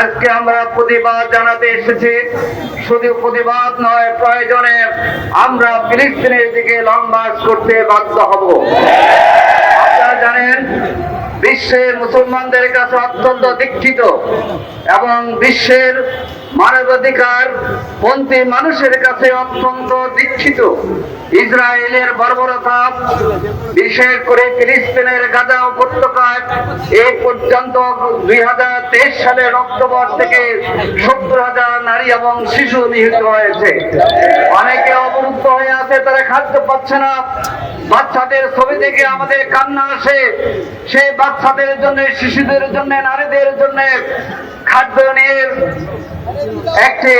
আজকে আমরা প্রতিবাদ জানাতে এসেছি। শুধু প্রতিবাদ নয়, প্রয়োজনে আমরা ফিলিস্তিনের দিকে লং মার্চ করতে বাধ্য হব। আপনারা জানেন বিশ্বের মুসলমানদের কাছে অত্যন্ত দীক্ষিত এবং বিশ্বের মানবাধিকার পন্থী মানুষের কাছে অত্যন্ত দীক্ষিত। ইসরায়েলের বর্বরতা, বিশেষ করে ফিলিস্তিনের গাজা উপত্যকায় সালের অক্টোবর থেকে সত্তর হাজার নারী এবং শিশু নিহত হয়েছে। অনেকে অবরুদ্ধ হয়ে আছে, তারা খাদ্য পাচ্ছে না। বাচ্চাদের ছবি থেকে আমাদের কান্না আসে। সেই বাচ্চাদের জন্য, শিশুদের জন্য, নারীদের জন্য খাদ্য নিয়ে একটি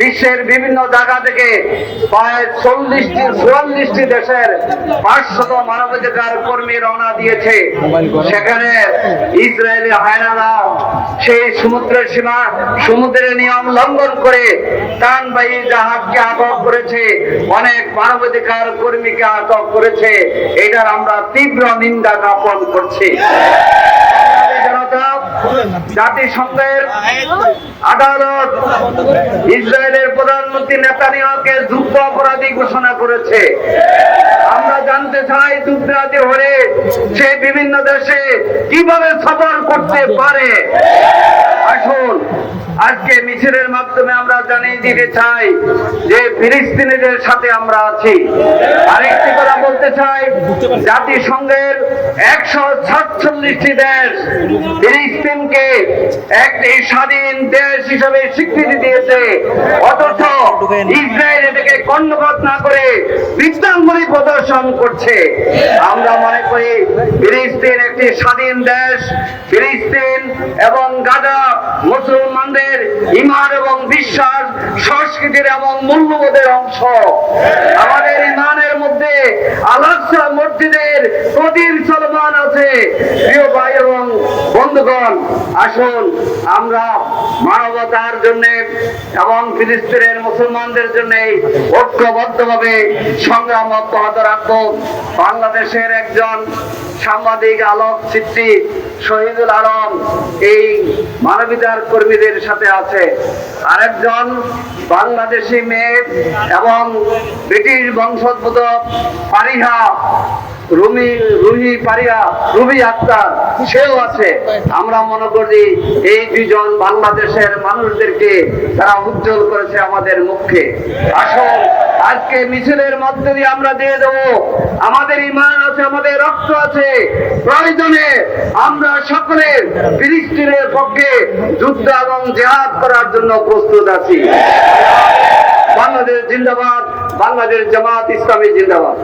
বিশ্বের বিভিন্ন জায়গা থেকে প্রায় চল্লিশটি, চুয়াল্লিশটি দেশের পাঁচশত মানবাধিকার কর্মী রওনা দিয়েছে। সেখানে ইসরায়েলি হায়নারা সেই সমুদ্রের সীমা, সমুদ্রের নিয়ম লঙ্ঘন করে টানবাহী জাহাজকে আটক করেছে, অনেক মানবাধিকার কর্মীকে আটক করেছে। এটার আমরা তীব্র নিন্দা জ্ঞাপন করছি। জাতিসংঘের আদালত ইসরায়েলের প্রধানমন্ত্রী নেতানিয়াহুকে যুদ্ধ অপরাধী ঘোষণা করেছে। আমরা জানতে চাই যুদ্ধাপরাধী হলে সে বিভিন্ন দেশে কীভাবে সফর করতে পারে। আসুন, আজকে মিছিলের মাধ্যমে আমরা জানিয়ে দিতে চাই যে ফিলিস্তিনিদের সাথে আমরা আছি। আরেকটি কথা বলতে চাই, জাতিসংঘের একশো সাতচল্লিশটি দেশ ফিলিস্তিনকে একটি স্বাধীন দেশ হিসেবে স্বীকৃতি দিয়েছে। অথচ ইসরায়েল এটাকে কর্ণপাত না করে প্রদর্শন করছে। আমরা মনে করি ফিলিস্তিন একটি স্বাধীন দেশ। ফিলিস্তিন এবং গাজা মুসলমানদের ইমান এবং বিশ্বাস, সংস্কৃতির এবং মূল্যবোধের অংশ। আমাদের ইমানের মধ্যে আলাদা মসজিদের প্রদীপ চলমান আছে। প্রিয় ভাই বন্ধুগণ, আসুন আমরা মানবতার জন্য এবং ফিলিস্তিনের মুসলমানদের জন্য ঐক্যবদ্ধভাবে সংগ্রাম অব্যাহত রাখব। বাংলাদেশের একজন সাংবাদিক আলোক চিত্রী শহীদুল আলম এই মানবিতার কর্মীদের সাথে আছে। আরেকজন বাংলাদেশি মেয়ে এবং ব্রিটিশ বংশোদ্ভূত পারিহা রুমি, রুহি পারিয়া রুবি আক্তার, সেও আছে। আমরা মনে করি এই দুজন বাংলাদেশের মানুষদেরকে তারা উজ্জ্বল করেছে আমাদের মুখে। আসল আজকে মিছিলের মধ্যে দিয়ে আমরা দিয়ে দেবো। আমাদের ইমান আছে, আমাদের রক্ত আছে। প্রয়োজনে আমরা সকলে ফিলিস্তিনের পক্ষে যুদ্ধ এবং জেহাদ করার জন্য প্রস্তুত আছি। বাংলাদেশ জিন্দাবাদ, বাংলাদেশ জামাত ইসলামী জিন্দাবাদ।